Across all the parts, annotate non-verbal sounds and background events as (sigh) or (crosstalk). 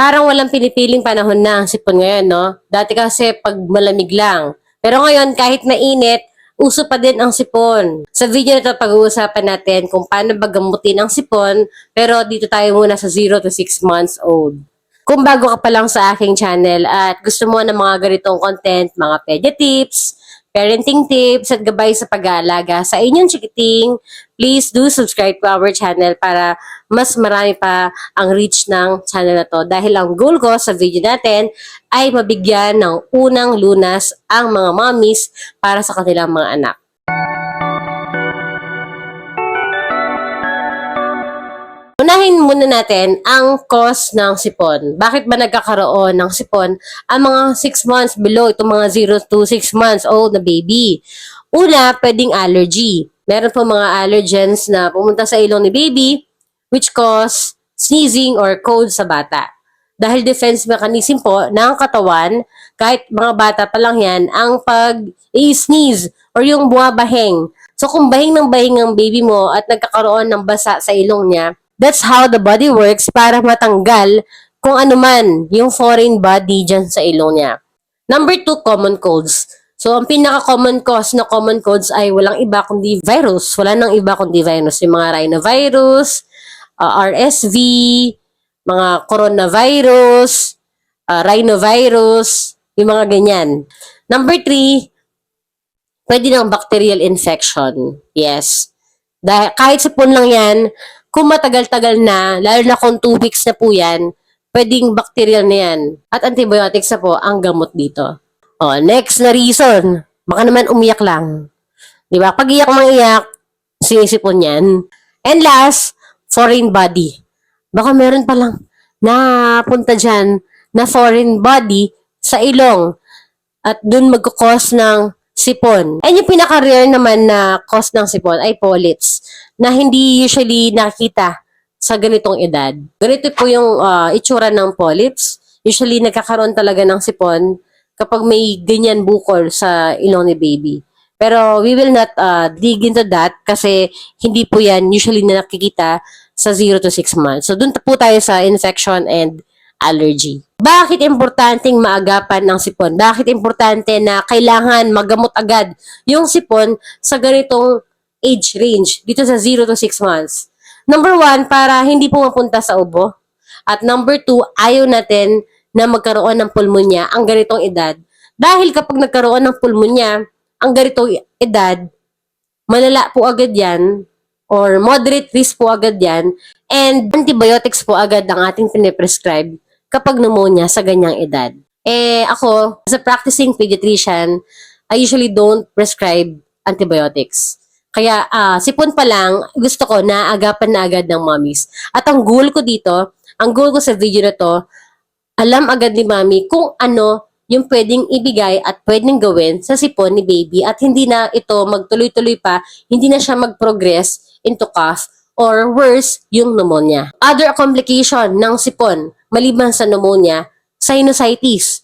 parang walang pinipiling panahon na ang sipon ngayon, no? Dati kasi pag malamig lang. Pero ngayon, kahit mainit, uso pa din ang sipon. Sa video na ito, pag-uusapan natin kung paano ba gamutin ang sipon, pero dito tayo muna sa 0 to 6 months old. Kung bago ka pa lang sa aking channel at gusto mo ng mga ganitong content, mga pedia tips, parenting tips at gabay sa pag-aalaga sa inyong chikiting, please do subscribe to our channel para mas marami pa ang reach ng channel na to. Dahil ang goal ko sa video natin ay mabigyan ng unang lunas ang mga mommies para sa kanilang mga anak. Muna natin ang cause ng sipon. Bakit ba nagkakaroon ng sipon ang mga 6 months below, itong mga 0 to 6 months old na baby? Una, pwedeng allergy. Meron po mga allergens na pumunta sa ilong ni baby which cause sneezing or cold sa bata. Dahil defense mechanism po ng katawan, kahit mga bata pa lang yan, ang pag-sneeze or yung buwabahing. So kung bahing ng bahing ang baby mo at nagkakaroon ng basa sa ilong niya, that's how the body works para matanggal kung ano man yung foreign body dyan sa ilong niya. Number two, common colds. So, ang pinaka-common cause na common colds ay walang iba kundi virus. Wala nang iba kundi virus. Yung mga rhinovirus, uh, RSV, mga coronavirus, uh, rhinovirus, yung mga ganyan. Number three, pwede ng bacterial infection. Yes. Dahil kahit sipon lang yan, kung matagal-tagal na, lalo na kung 2 weeks na po yan, pwedeng bacterial na yan. At antibiotics na po ang gamot dito. Oh, next na reason, baka naman umiyak lang. Di ba? Pag iyak mang iyak, sinisipon yan. And last, foreign body. Baka meron pa lang napunta dyan na foreign body sa ilong at dun magkakos ng sipon. And yung pinaka-rare naman na cause ng sipon ay polyps na hindi usually nakita sa ganitong edad. Ganito po yung ah, itsura ng polyps. Usually nagkakaroon talaga ng sipon kapag may ganyan bukol sa ilong ni baby. Pero we will not uh, dig into that kasi hindi po yan usually na nakikita sa 0 to 6 months. So dun po tayo sa infection and allergy. Bakit importanteng maagapan ng sipon? Bakit importante na kailangan magamot agad yung sipon sa ganitong age range dito sa 0 to 6 months? Number one, para hindi po mapunta sa ubo. At number two, ayaw natin na magkaroon ng pulmonya ang ganitong edad. Dahil kapag nagkaroon ng pulmonya, ang ganitong edad, malala po agad yan or moderate risk po agad yan and antibiotics po agad ang ating piniprescribe kapag pneumonia sa ganyang edad. Eh ako, as a practicing pediatrician, I usually don't prescribe antibiotics. Kaya ah, sipon pa lang, gusto ko na agapan na agad ng mommies. At ang goal ko dito, ang goal ko sa video na to, alam agad ni mommy kung ano yung pwedeng ibigay at pwedeng gawin sa sipon ni baby at hindi na ito magtuloy-tuloy pa, hindi na siya mag-progress into cough or worse, yung pneumonia. Other complication ng sipon, maliban sa pneumonia, sinusitis.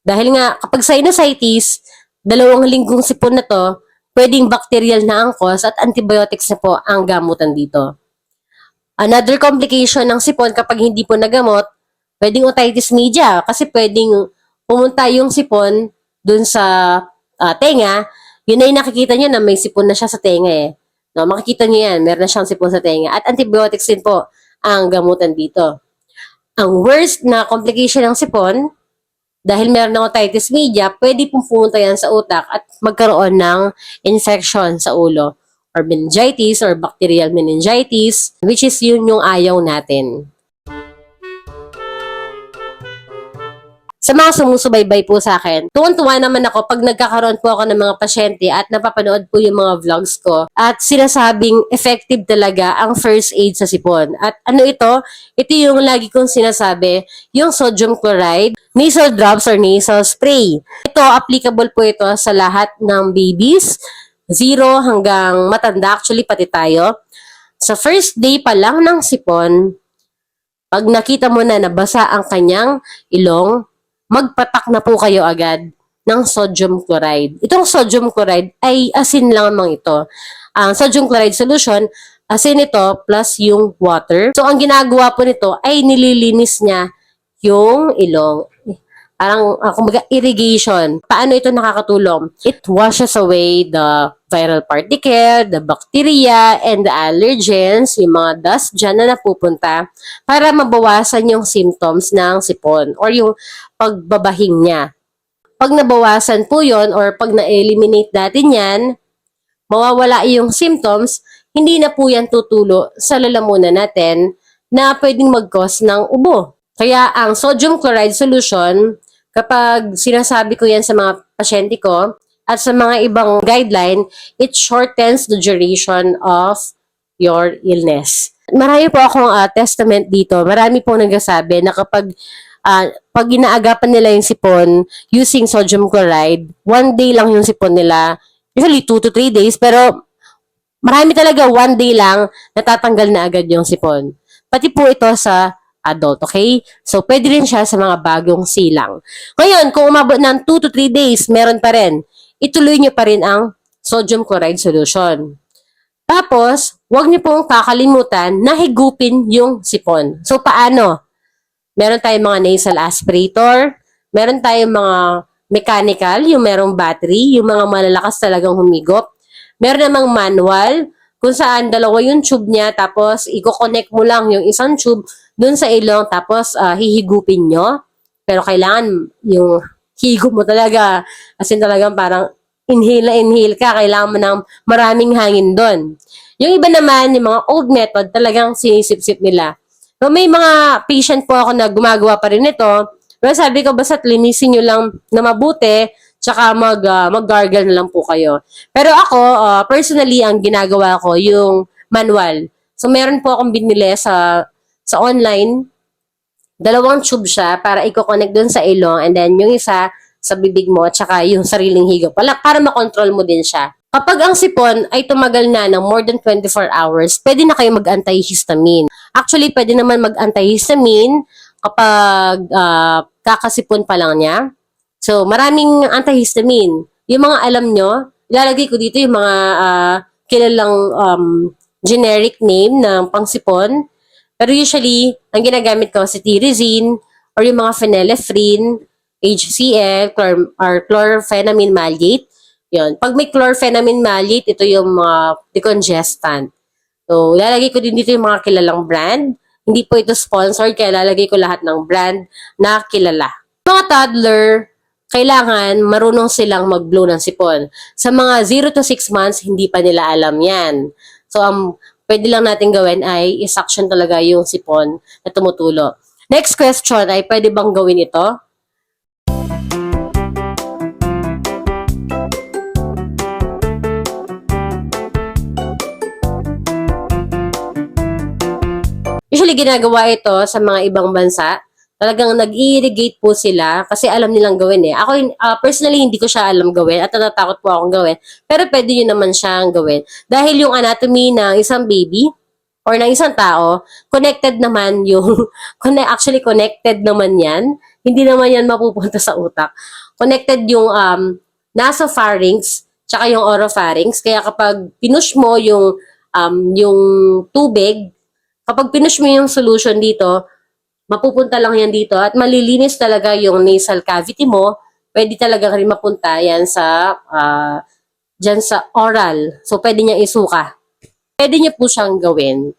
Dahil nga, kapag sinusitis, dalawang linggong sipon na to, pwedeng bacterial na ang cause at antibiotics na po ang gamutan dito. Another complication ng sipon kapag hindi po nagamot, pwedeng otitis media kasi pwedeng pumunta yung sipon dun sa ah, tenga, yun ay nakikita nyo na may sipon na siya sa tenga eh. No, makikita nyo yan, meron na siyang sipon sa tenga. At antibiotics din po ang gamutan dito. Ang worst na complication ng sipon, dahil meron ng otitis media, pwede pong pumunta yan sa utak at magkaroon ng infection sa ulo or meningitis or bacterial meningitis, which is yun yung ayaw natin. Sa mga sumusubaybay po sa akin, tuwan-tuwa naman ako pag nagkakaroon po ako ng mga pasyente at napapanood po yung mga vlogs ko at sinasabing effective talaga ang first aid sa sipon. At ano ito? Ito yung lagi kong sinasabi, yung sodium chloride, nasal drops or nasal spray. Ito, applicable po ito sa lahat ng babies, zero hanggang matanda, actually pati tayo. Sa first day pa lang ng sipon, pag nakita mo na nabasa ang kanyang ilong, magpatak na po kayo agad ng sodium chloride. Itong sodium chloride ay asin lamang ito. Ang sodium chloride solution, asin ito plus yung water. So, ang ginagawa po nito ay nililinis niya yung ilong. Parang, uh, kumbaga, irrigation. Paano ito nakakatulong? It washes away the viral particle, the bacteria, and the allergens, yung mga dust dyan na napupunta, para mabawasan yung symptoms ng sipon or yung pagbabahing niya. Pag nabawasan po yon or pag na-eliminate natin yan, mawawala yung symptoms, hindi na po yan tutulo sa lalamunan natin na pwedeng mag-cause ng ubo. Kaya ang sodium chloride solution, kapag sinasabi ko yan sa mga pasyente ko at sa mga ibang guideline, it shortens the duration of your illness. Marami po akong ah, testament dito. Marami po nagsasabi na kapag ah, pag inaagapan nila yung sipon using sodium chloride, one day lang yung sipon nila. Usually, two to three days. Pero marami talaga one day lang natatanggal na agad yung sipon. Pati po ito sa adult, okay? So, pwede rin siya sa mga bagong silang. Ngayon, kung umabot ng 2 to 3 days, meron pa rin, ituloy nyo pa rin ang sodium chloride solution. Tapos, huwag niyo pong kakalimutan na higupin yung sipon. So, paano? Meron tayong mga nasal aspirator, meron tayong mga mechanical, yung merong battery, yung mga malalakas talagang humigop. Meron namang manual, kung saan dalawa yung tube niya, tapos i-connect mo lang yung isang tube dun sa ilong, tapos ah, hihigupin nyo. Pero kailangan yung higup mo talaga, as in talagang parang inhale na inhale ka, kailangan mo ng maraming hangin doon. Yung iba naman, yung mga old method, talagang sinisip-sip nila. So, may mga patient po ako na gumagawa pa rin ito. Pero sabi ko, basta linisin nyo lang na mabuti, tsaka mag, ah, mag-gargle na lang po kayo. Pero ako, ah, personally, ang ginagawa ko, yung manual. So, meron po akong binili sa sa online. Dalawang tube siya para i-connect dun sa ilong and then yung isa sa bibig mo at saka yung (laughs) sariling higop. Wala, para makontrol mo din siya. Kapag ang sipon ay tumagal na ng more than 24 hours, pwede na kayo mag-antihistamine. Actually, pwede naman mag-antihistamine kapag ah, kakasipon pa lang niya. So, maraming antihistamine. Yung mga alam nyo, ilalagay ko dito yung mga ah, kilalang um, generic name ng pangsipon. Pero usually, ang ginagamit ko si Tirizine or yung mga phenylephrine, HCl, chlor or chlorphenamine maleate. Yun. Pag may chlorphenamine maleate, ito yung mga decongestant. So, lalagay ko din dito yung mga kilalang brand. Hindi po ito sponsored, kaya lalagay ko lahat ng brand na kilala. Mga toddler, kailangan marunong silang mag-blow ng sipon. Sa mga 0 to 6 months, hindi pa nila alam yan. So, ang pwede lang natin gawin ayisuction talaga yung sipon na tumutulo. Next question ay pwede bang gawin ito? Usually ginagawa ito sa mga ibang bansa. Talagang nag-irrigate po sila kasi alam nilang gawin eh. Ako ah, personally hindi ko siya alam gawin at natatakot po akong gawin. Pero pwede nyo naman siyang gawin. Dahil yung anatomy ng isang baby or ng isang tao, connected naman yung, (laughs) actually connected naman yan. Hindi naman yan mapupunta sa utak. Connected yung um, nasa pharynx tsaka yung oropharynx. Kaya kapag pinush mo yung, um, yung tubig, kapag pinush mo yung solution dito, mapupunta lang yan dito at malilinis talaga yung nasal cavity mo. Pwede talaga rin mapunta yan sa, ah, dyan sa oral. So, pwede niya isuka. Pwede niya po siyang gawin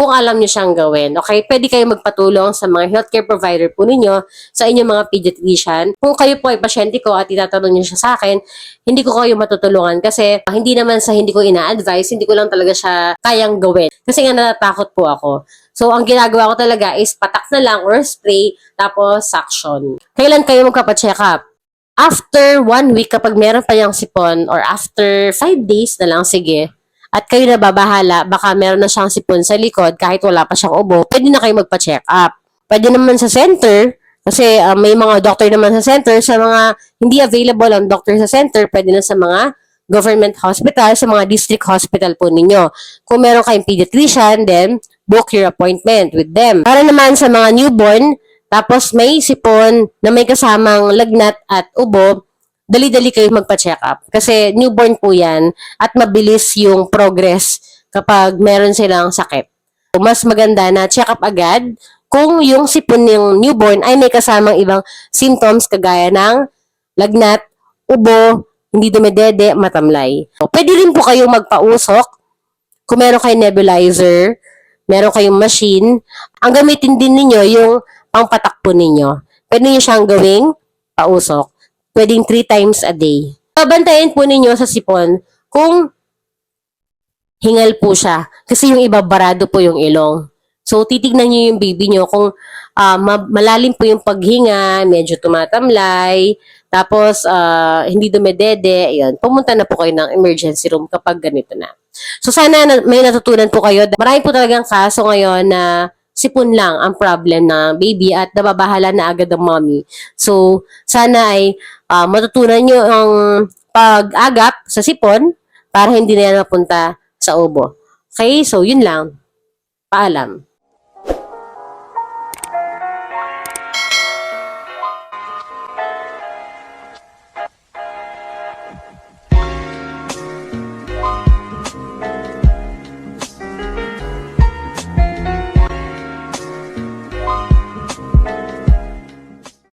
kung alam niyo siyang gawin. Okay? Pwede kayo magpatulong sa mga healthcare provider po ninyo, sa inyong mga pediatrician. Kung kayo po ay pasyente ko at itatanong niyo siya sa akin, hindi ko kayo matutulungan kasi ah, hindi naman sa hindi ko ina-advise, hindi ko lang talaga siya kayang gawin. Kasi nga natatakot po ako. So, ang ginagawa ko talaga is patak na lang or spray, tapos suction. Kailan kayo magpapacheck up? After one week, kapag meron pa yung sipon, or after five days na lang, sige, at kayo na babahala, baka meron na siyang sipon sa likod kahit wala pa siyang ubo, pwede na kayo magpa-check up. Pwede naman sa center, kasi ah, may mga doctor naman sa center, sa mga hindi available ang doctor sa center, pwede na sa mga government hospital, sa mga district hospital po ninyo. Kung meron kayong pediatrician, then book your appointment with them. Para naman sa mga newborn, tapos may sipon na may kasamang lagnat at ubo, dali-dali kayo magpa-check up. Kasi newborn po yan at mabilis yung progress kapag meron silang sakit. Mas maganda na check up agad kung yung sipon ng newborn ay may kasamang ibang symptoms kagaya ng lagnat, ubo, hindi dumedede, matamlay. Pwede rin po kayong magpausok kung meron kayong nebulizer, meron kayong machine. Ang gamitin din ninyo yung pangpatakpo ninyo. Pwede nyo siyang gawing pausok. Pwedeng three times a day. Babantayan po ninyo sa sipon kung hingal po siya. Kasi yung iba, barado po yung ilong. So, titignan nyo yung baby nyo kung ma- malalim po yung paghinga, medyo tumatamlay, tapos ah, hindi dumedede, yun, pumunta na po kayo ng emergency room kapag ganito na. So, sana na- may natutunan po kayo. Marami po talagang kaso ngayon na sipon lang ang problem ng baby at nababahala na agad ang mommy. So, sana ay ah, matutunan nyo ang pag-agap sa sipon para hindi na yan mapunta sa ubo. Okay? So, yun lang. Paalam.